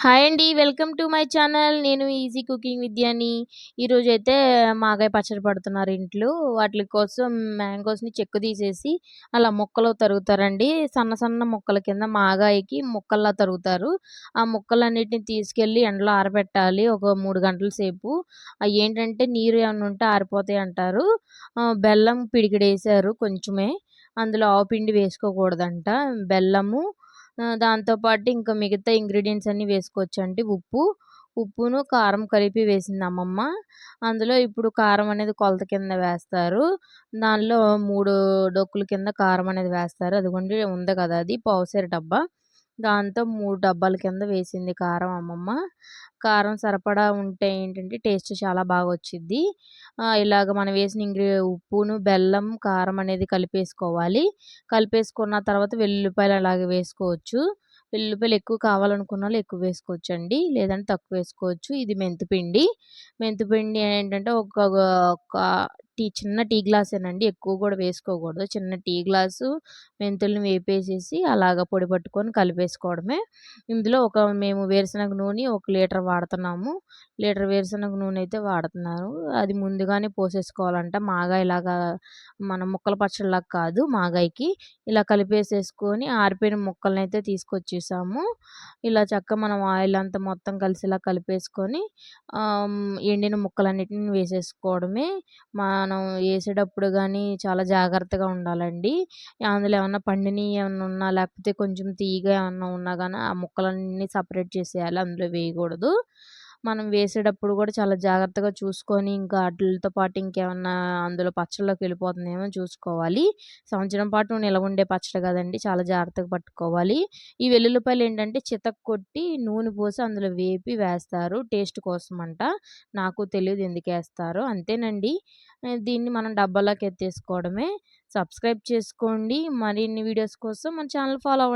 Hi అండి. Welcome to my channel. నేను easy cooking విద్యాని. ఈరోజైతే మాగాయ పచ్చడి పడుతున్నారు ఇంట్లో. వాటి కోసం మ్యాంగోస్‌ని చెక్కు తీసేసి అలా ముక్కలు తరుగుతారండి. సన్న సన్న ముక్కల కింద మాగాయకి ముక్కల్లా తరుగుతారు. ఆ ముక్కలన్నిటిని తీసుకెళ్ళి ఎండలో ఆరబెట్టాలి ఒక మూడు గంటల సేపు. ఏంటంటే నీరు ఏమైనా ఉంటే ఆరిపోతాయి అంటారు. బెల్లం పిడికిడేసారు కొంచెమే. అందులో ఆవు పిండి వేసుకోకూడదంట. బెల్లము దాంతోపాటు దాంతో పాటు ఇంకా మిగతా ఇంగ్రీడియంట్స్ అన్నీ వేసుకోవచ్చండి. ఉప్పు, ఉప్పును, కారం కలిపి వేసింది అమ్మమ్మ. అందులో ఇప్పుడు కారం అనేది కొలత కింద వేస్తారు. దానిలో మూడు డొక్కుల కింద కారం అనేది వేస్తారు. అదిగోండి ఉంది కదా! అది పావుసేరు డబ్బా. దాంతో మూడు డబ్బాల కింద వేసింది కారం అమ్మమ్మ. కారం సరిపడా ఉంటే ఏంటంటే టేస్ట్ చాలా బాగా వచ్చిద్ది. ఇలాగ మనం వేసిన ఇంగ్రీ ఉప్పును, బెల్లం, కారం అనేది కలిపేసుకోవాలి. కలిపేసుకున్న తర్వాత వెల్లుల్లిపాయలు అలాగే వేసుకోవచ్చు. వెల్లుల్లిపాయలు ఎక్కువ కావాలనుకున్నోళ్ళు ఎక్కువ వేసుకోవచ్చు అండి లేదంటే తక్కువ వేసుకోవచ్చు. ఇది మెంతిపిండి. మెంతిపిండి ఏంటంటే ఒక టీ చిన్న టీ గ్లాసేనండి. ఎక్కువ కూడా వేసుకోకూడదు. చిన్న టీ గ్లాసు మెంతుల్ని వేపేసేసి అలాగా పొడి పట్టుకొని కలిపేసుకోవడమే. ఇందులో ఒక మేము వేరుశనగ నూనె ఒక లీటర్ వాడుతున్నాము. లీటర్ వేరుశనగ నూనె అయితే వాడుతున్నారు అది ముందుగానే పోసేసుకోవాలంట. మాగాయలాగా మన ముక్కల పచ్చడిలాగా కాదు మాగాయకి. ఇలా కలిపేసేసుకొని ఆరిపోయిన ముక్కలనైతే తీసుకొచ్చేసాము. ఇలా చక్కగా మనం ఆయిల్ అంతా మొత్తం కలిసి ఇలా కలిపేసుకొని ఎండిన ముక్కలన్నిటిని వేసేసుకోవడమే. మనం వేసేటప్పుడు కానీ చాలా జాగ్రత్తగా ఉండాలండి. అందులో ఏమన్నా పండినయి ఏమన్నా ఉన్నా లేకపోతే కొంచెం తీగ ఏమన్నా ఉన్నా కానీ ఆ ముక్కలన్నీ సపరేట్ చేసేయాలి. అందులో వేయకూడదు. మనం వేసేటప్పుడు కూడా చాలా జాగ్రత్తగా చూసుకొని ఇంకా ఆటిలతో పాటు ఇంకేమన్నా అందులో పచ్చళ్ళకి వెళ్ళిపోతుందేమో చూసుకోవాలి. సంవత్సరం పాటు నిలవుండే పచ్చడి కదండీ! చాలా జాగ్రత్తగా పట్టుకోవాలి. ఈ వెల్లుల్లిపాయలు ఏంటంటే చితక్కొట్టి నూనె పోసి అందులో వేపి వేస్తారు. టేస్ట్ కోసం అంట నాకు తెలీదు ఎందుకేస్తారో. అంతేనండి. దీన్ని మనం డబ్బాలోకి ఎత్తేసుకోవడమే. సబ్స్క్రైబ్ చేసుకోండి. మరిన్ని వీడియోస్ కోసం మన ఛానల్ ఫాలో అవ్వండి.